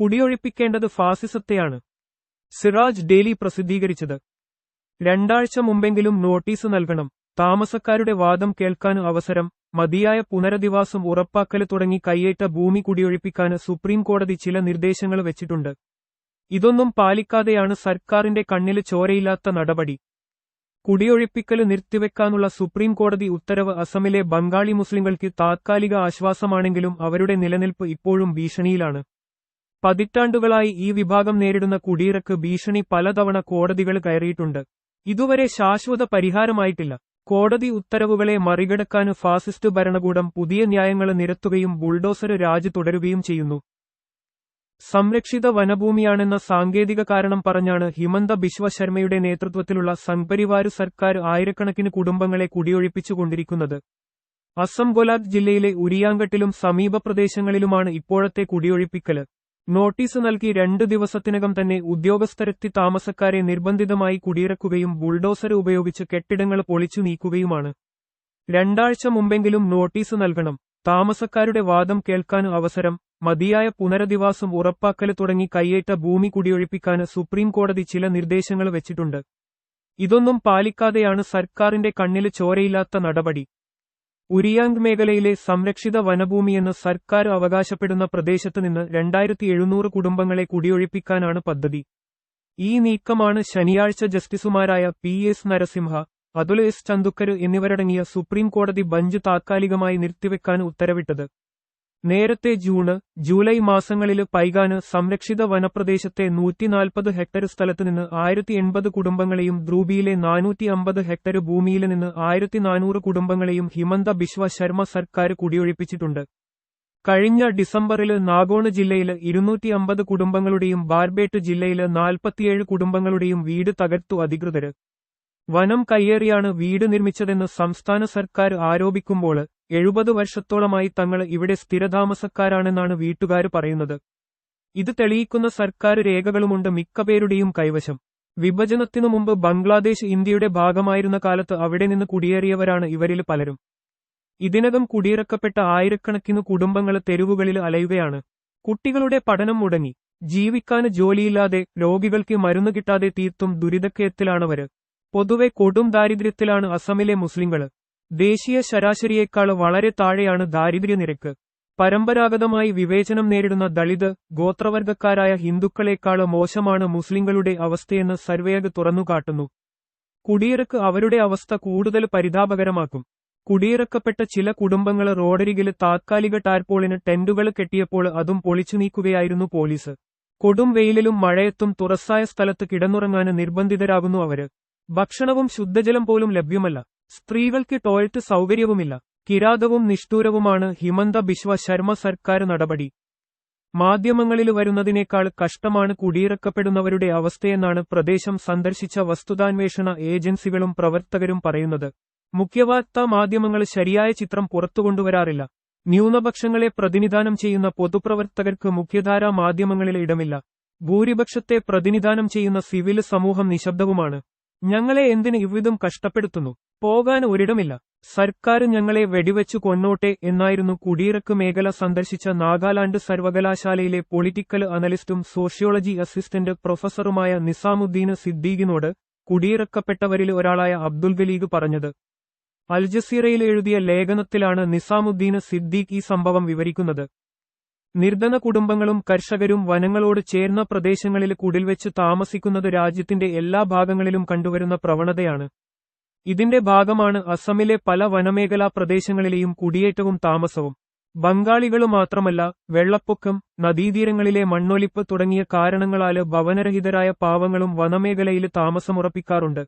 കുടിയൊഴിപ്പിക്കേണ്ടത് ഫാസിസത്തെയാണ്. Siraj daily പ്രസിദ്ധീകരിച്ചത്. രണ്ടാഴ്ച മുമ്പെങ്കിലും നോട്ടീസ് നൽകണം. താമസക്കാരുടെ വാദം കേൾക്കാൻ അവസരം മതിയായ പുനരധിവാസം ഉറപ്പാക്കൽ തുടങ്ങി കയ്യേറ്റ ഭൂമി കുടിയൊഴിപ്പിക്കാന് സുപ്രീം കോടതി ചില നിർദ്ദേശങ്ങൾ വെച്ചിട്ടുണ്ട്. ഇതൊന്നും പാലിക്കാതെയാണ് സർക്കാരിന്റെ കണ്ണിൽ ചോരയില്ലാത്ത നടപടി. കുടിയൊഴിപ്പിക്കൽ നിർത്തിവെക്കാനുള്ള സുപ്രീം കോടതി ഉത്തരവ് അസമിലെ ബംഗാളി മുസ്ലിങ്ങൾക്ക് താത്കാലിക ആശ്വാസമാണെങ്കിലും അവരുടെ നിലനിൽപ്പ് ഇപ്പോഴും ഭീഷണിയിലാണ്. പതിറ്റാണ്ടുകളായി ഈ വിഭാഗം നേരിടുന്ന കുടിയിറക്ക് ഭീഷണി പലതവണ കോടതികൾ കയറിയിട്ടുണ്ട്. ഇതുവരെ ശാശ്വത പരിഹാരമായിട്ടില്ല. കോടതി ഉത്തരവുകളെ മറികടക്കാൻ ഫാസിസ്റ്റ് ഭരണകൂടം പുതിയ ന്യായങ്ങൾ നിരത്തുകയും ബുൾഡോസർ രാജ് തുടരുകയും ചെയ്യുന്നു. സംരക്ഷിത വനഭൂമിയാണെന്ന സാങ്കേതിക കാരണം പറഞ്ഞാണ് ഹിമന്ത ബിശ്വ ശർമ്മയുടെ നേതൃത്വത്തിലുള്ള സംപരിവാര സർക്കാർ ആയിരക്കണക്കിന് കുടുംബങ്ങളെ കുടിയൊഴിപ്പിച്ചുകൊണ്ടിരിക്കുന്നത്. അസം ഗൊലാഗ് ജില്ലയിലെ ഉരിയാങ്കട്ടിലും സമീപ പ്രദേശങ്ങളിലുമാണ് ഇപ്പോഴത്തെ കുടിയൊഴിപ്പിക്കൽ. നോട്ടീസ് നൽകി രണ്ടു ദിവസത്തിനകം തന്നെ ഉദ്യോഗസ്ഥരെത്തി താമസക്കാരെ നിർബന്ധിതമായി കുടിയിറക്കുകയും ബുൾഡോസർ ഉപയോഗിച്ച് കെട്ടിടങ്ങൾ പൊളിച്ചു നീക്കുകയുമാണ്. രണ്ടാഴ്ച മുമ്പെങ്കിലും നോട്ടീസ് നൽകണം. താമസക്കാരുടെ വാദം കേൾക്കാൻ അവസരം മതിയായ പുനരധിവാസം ഉറപ്പാക്കൽ തുടങ്ങി കയ്യേറ്റ ഭൂമി കുടിയൊഴിപ്പിക്കാൻ സുപ്രീം കോടതി ചില നിർദ്ദേശങ്ങൾ വെച്ചിട്ടുണ്ട്. ഇതൊന്നും പാലിക്കാതെയാണ് സർക്കാരിന്റെ കണ്ണിൽ ചോരയില്ലാത്ത നടപടി. ഉരിയാങ് മേഖലയിലെ സംരക്ഷിത വനഭൂമിയെന്ന് സർക്കാർ അവകാശപ്പെടുന്ന പ്രദേശത്ത് നിന്ന് രണ്ടായിരത്തി എഴുന്നൂറ് കുടുംബങ്ങളെ കുടിയൊഴിപ്പിക്കാനാണ് പദ്ധതി. ഈ നീക്കമാണ് ശനിയാഴ്ച ജസ്റ്റിസുമാരായ P S Narasimha Atul S Chandurkar എന്നിവരടങ്ങിയ സുപ്രീം കോടതി ബഞ്ച് താത്കാലികമായി നിർത്തിവെക്കാൻ ഉത്തരവിട്ടത്. നേരത്തെ ജൂണ് ജൂലൈ മാസങ്ങളിൽ പൈകാന് സംരക്ഷിത വനപ്രദേശത്തെ നൂറ്റിനാൽപ്പത് ഹെക്ടർ സ്ഥലത്ത് നിന്ന് ആയിരത്തി എൺപത് കുടുംബങ്ങളെയും ദ്രൂബിയിലെ നാനൂറ്റി അമ്പത് ഹെക്ടർ ഭൂമിയിൽ നിന്ന് ആയിരത്തി നാനൂറ് കുടുംബങ്ങളെയും ഹിമന്ത ബിശ്വ ശർമ്മ സർക്കാർ കുടിയൊഴിപ്പിച്ചിട്ടുണ്ട്. കഴിഞ്ഞ ഡിസംബറിൽ നാഗോണ് ജില്ലയിൽ ഇരുന്നൂറ്റി അമ്പത് കുടുംബങ്ങളുടെയും ബാർബേട്ട് ജില്ലയിൽ നാൽപ്പത്തിയേഴ് കുടുംബങ്ങളുടെയും വീട് തകർത്തു അധികൃതർ. വനം കയ്യേറിയാണ് വീട് നിർമ്മിച്ചതെന്ന് സംസ്ഥാന സർക്കാർ ആരോപിക്കുമ്പോൾ എഴുപത് വർഷത്തോളമായി തങ്ങൾ ഇവിടെ സ്ഥിരതാമസക്കാരാണെന്നാണ് വീട്ടുകാർ പറയുന്നത്. ഇത് തെളിയിക്കുന്ന സർക്കാർ രേഖകളുമുണ്ട് മിക്കപേരുടെയും കൈവശം. വിഭജനത്തിനു മുമ്പ് ബംഗ്ലാദേശ് ഇന്ത്യയുടെ ഭാഗമായിരുന്ന കാലത്ത് അവിടെ നിന്ന് കുടിയേറിയവരാണ് ഇവരിൽ പലരും. ഇതിനകം കുടിയിറക്കപ്പെട്ട ആയിരക്കണക്കിന് കുടുംബങ്ങൾ തെരുവുകളിൽ അലയുകയാണ്. കുട്ടികളുടെ പഠനം മുടങ്ങി. ജീവിക്കാൻ ജോലിയില്ലാതെ രോഗികൾക്ക് മരുന്ന് കിട്ടാതെ തീർത്തും ദുരിതക്കയത്തിലാണവര് പൊതുവെ കൊടും ദാരിദ്ര്യത്തിലാണ് അസമിലെ മുസ്ലിങ്ങൾ. ദേശീയ ശരാശരിയേക്കാൾ വളരെ താഴെയാണ് ദാരിദ്ര്യനിരക്ക്. പരമ്പരാഗതമായി വിവേചനം നേരിടുന്ന ദളിത് ഗോത്രവർഗക്കാരായ ഹിന്ദുക്കളെക്കാൾ മോശമാണ് മുസ്ലിങ്ങളുടെ അവസ്ഥയെന്ന് സർവേയഗ് തുറന്നുകാട്ടുന്നു. കുടിയിറക്ക് അവരുടെ അവസ്ഥ കൂടുതൽ പരിതാപകരമാക്കും. കുടിയിറക്കപ്പെട്ട ചില കുടുംബങ്ങൾ റോഡരികിൽ താത്കാലിക ടാർപോളിന് ടെന്റുകൾ കെട്ടിയപ്പോൾ അതും പൊളിച്ചു നീക്കുകയായിരുന്നു പോലീസ്. കൊടും വെയിലിലും മഴയത്തും തുറസ്സായ സ്ഥലത്ത് കിടന്നുറങ്ങാൻ നിർബന്ധിതരാകുന്നു അവർ. ഭക്ഷണവും ശുദ്ധജലം പോലും ലഭ്യമല്ല. സ്ത്രീകൾക്ക് ടോയ്ലറ്റ് സൗകര്യവുമില്ല. കിരാതവും നിഷ്ഠൂരവുമാണ് ഹിമന്ത ബിശ്വ ശർമ്മ സർക്കാർ നടപടി. മാധ്യമങ്ങളിൽ വരുന്നതിനേക്കാൾ കഷ്ടമാണ് കുടിയിറക്കപ്പെടുന്നവരുടെ അവസ്ഥയെന്നാണ് പ്രദേശം സന്ദർശിച്ച വസ്തുതാന്വേഷണ ഏജൻസികളും പ്രവർത്തകരും പറയുന്നത്. മുഖ്യവാർത്താ മാധ്യമങ്ങൾ ശരിയായ ചിത്രം പുറത്തുകൊണ്ടുവരാറില്ല. ന്യൂനപക്ഷങ്ങളെ പ്രതിനിധാനം ചെയ്യുന്ന പൊതുപ്രവർത്തകർക്ക് മുഖ്യധാരാ മാധ്യമങ്ങളിൽ ഇടമില്ല. ഭൂരിപക്ഷത്തെ പ്രതിനിധാനം ചെയ്യുന്ന സിവിൽ സമൂഹം നിശബ്ദവുമാണ്. ഞങ്ങളെ എന്തിന് ഇവിധം കഷ്ടപ്പെടുത്തുന്നു? പോകാൻ ഒരിടമില്ല. സർക്കാർ ഞങ്ങളെ വെടിവെച്ചു കൊന്നോട്ടെ എന്നായിരുന്നു കുടിയിറക്ക് മേഖല സന്ദർശിച്ച നാഗാലാൻഡ് സർവകലാശാലയിലെ പൊളിറ്റിക്കൽ അനലിസ്റ്റും സോഷ്യോളജി അസിസ്റ്റന്റ് പ്രൊഫസറുമായ നിസാമുദ്ദീന് സിദ്ദീഖിനോട് കുടിയിറക്കപ്പെട്ടവരിൽ ഒരാളായ അബ്ദുൽ ഗലീഗ് പറഞ്ഞത്. അൽജസീറയിൽ എഴുതിയ ലേഖനത്തിലാണ് നിസാമുദ്ദീന് സിദ്ദീഖ് ഈ സംഭവം വിവരിക്കുന്നത്. നിർധന കുടുംബങ്ങളും കർഷകരും വനങ്ങളോട് ചേർന്ന പ്രദേശങ്ങളിൽ കുടിൽവെച്ച് താമസിക്കുന്നത് രാജ്യത്തിന്റെ എല്ലാ ഭാഗങ്ങളിലും കണ്ടുവരുന്ന പ്രവണതയാണ്. ഇതിന്റെ ഭാഗമാണ് അസമിലെ പല വനമേഖലാ പ്രദേശങ്ങളിലെയും കുടിയേറ്റവും താമസവും. ബംഗാളികളു മാത്രമല്ല വെള്ളപ്പൊക്കം നദീതീരങ്ങളിലെ മണ്ണൊലിപ്പ് തുടങ്ങിയ കാരണങ്ങളാൽ ഭവനരഹിതരായ പാവങ്ങളും വനമേഖലയിൽ താമസമുറപ്പിക്കാറുണ്ട്.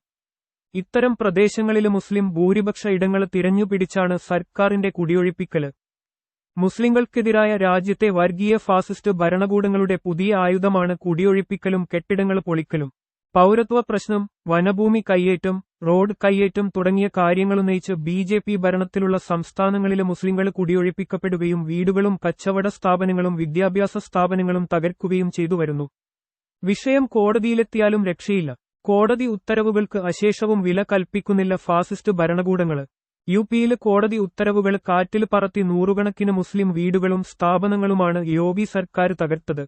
ഇത്തരം പ്രദേശങ്ങളിൽ മുസ്ലിം ഭൂരിപക്ഷ ഇടങ്ങൾ തിരഞ്ഞുപിടിച്ചാണ് സർക്കാരിന്റെ കുടിയൊഴിപ്പിക്കൽ. മുസ്ലിങ്ങൾക്കെതിരായ രാജ്യത്തെ വർഗീയ ഫാസിസ്റ്റ് ഭരണകൂടങ്ങളുടെ പുതിയ ആയുധമാണ് കുടിയൊഴിപ്പിക്കലും കെട്ടിടങ്ങൾ പൊളിക്കലും. പൌരത്വ പ്രശ്നം വനഭൂമി കയ്യേറ്റം റോഡ് കയ്യേറ്റം തുടങ്ങിയ കാര്യങ്ങളുന്നയിച്ച് ബി ജെ പി ഭരണത്തിലുള്ള സംസ്ഥാനങ്ങളിലെ മുസ്ലിങ്ങൾ കുടിയൊഴിപ്പിക്കപ്പെടുകയും വീടുകളും കച്ചവട സ്ഥാപനങ്ങളും വിദ്യാഭ്യാസ സ്ഥാപനങ്ങളും തകർക്കുകയും ചെയ്തു വരുന്നു. വിഷയം കോടതിയിലെത്തിയാലും രക്ഷയില്ല. കോടതി ഉത്തരവുകൾക്ക് അശേഷവും വില കൽപ്പിക്കുന്നില്ല ഫാസിസ്റ്റ് ഭരണകൂടങ്ങൾ. യു പിയിൽ കോടതി ഉത്തരവുകൾ കാറ്റിൽ പറത്തി നൂറുകണക്കിന് മുസ്ലിം വീടുകളും സ്ഥാപനങ്ങളുമാണ് യോഗി സർക്കാർ തകർത്തത്.